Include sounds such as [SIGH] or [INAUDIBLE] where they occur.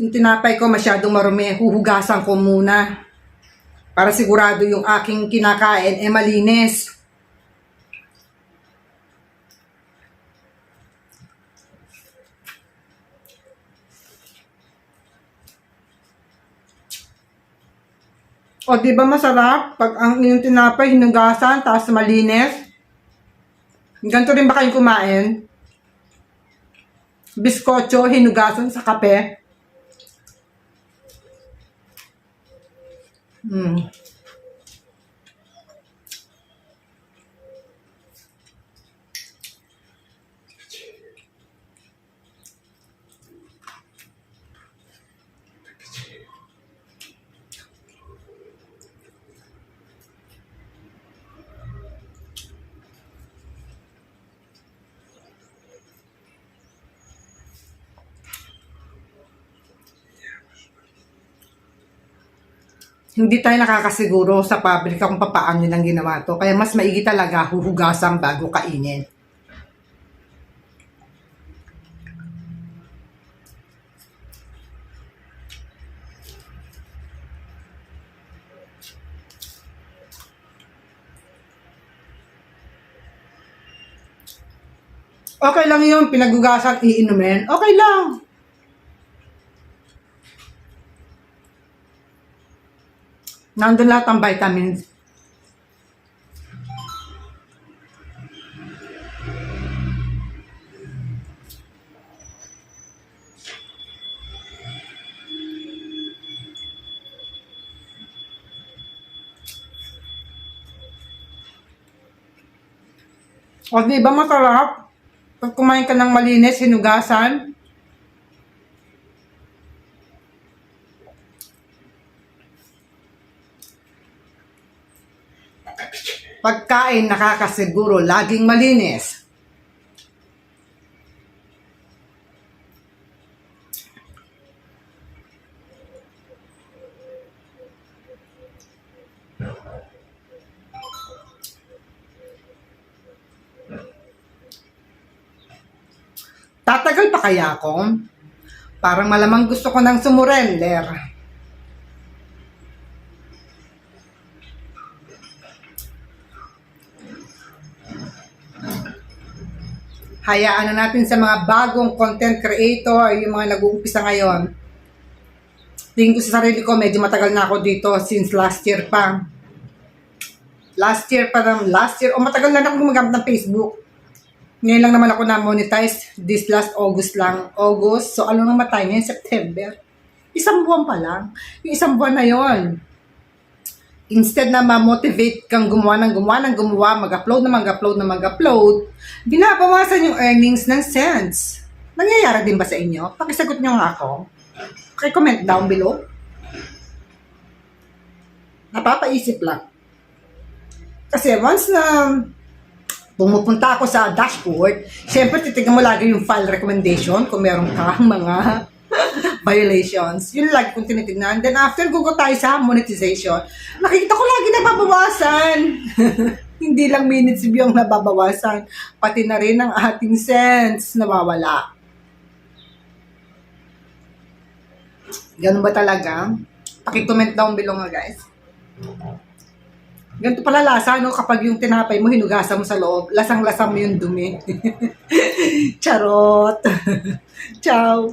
Yung tinapay ko masyadong marumi, huhugasan ko muna. Para sigurado yung aking kinakain eh malinis. O, di ba masarap? Pag ang inyong tinapay, hinugasan, tapos malinis. Ganito rin ba kayong kumain? Biskotso, hinugasan sa kape. 嗯。Hindi tayo nakakasiguro sa pabrika kung papaano nilang ginawa to. Kaya mas maigi talaga huhugasan bago kainin. Okay lang yun, pinagugasan, iinumin. Okay lang. Nandun lahat ang vitamins. O, di ba masarap? Pag kumain ka ng malinis, hinugasan, pagkain nakakasiguro, laging malinis. Tatagal pa kaya ako? Parang malamang gusto ko ng sumurrender. Hayaan na natin sa mga bagong content creator, yung mga nag-uumpisa ngayon. Tingin ko sa sarili ko, medyo matagal na ako dito since last year pa. Last year pa lang, last year, o matagal na ako gumagamit ng Facebook. Ngayon lang naman ako na-monetize, this last August lang, August. So, ano nang matay ngayon? September. Isang buwan pa lang. Yung isang buwan na yon instead na ma-motivate kang gumawa ng gumawa ng gumawa, mag-upload na mag-upload na mag-upload, binabawasan yung earnings ng cents. Nangyayari din ba sa inyo? Pakisagot nyo nga ako. Pakicomment down below. Napapaisip lang. Kasi once na pumupunta ako sa dashboard, syempre titignan mo lagi yung file recommendation kung meron kang [LAUGHS] mga violations. Yun lagi kong tinitignan. Then after, gugo tayo sa monetization. Nakikita ko lagi nababawasan. [LAUGHS] Hindi lang minutes view ang nababawasan. Pati na rin ang ating sense nawawala. Ganun ba talaga? Pakicomment down below nga guys. Ganito pala lasa, no? Kapag yung tinapay mo, hinugasan mo sa loob, lasang-lasang mo yung dumi. [LAUGHS] Charot! [LAUGHS] Ciao!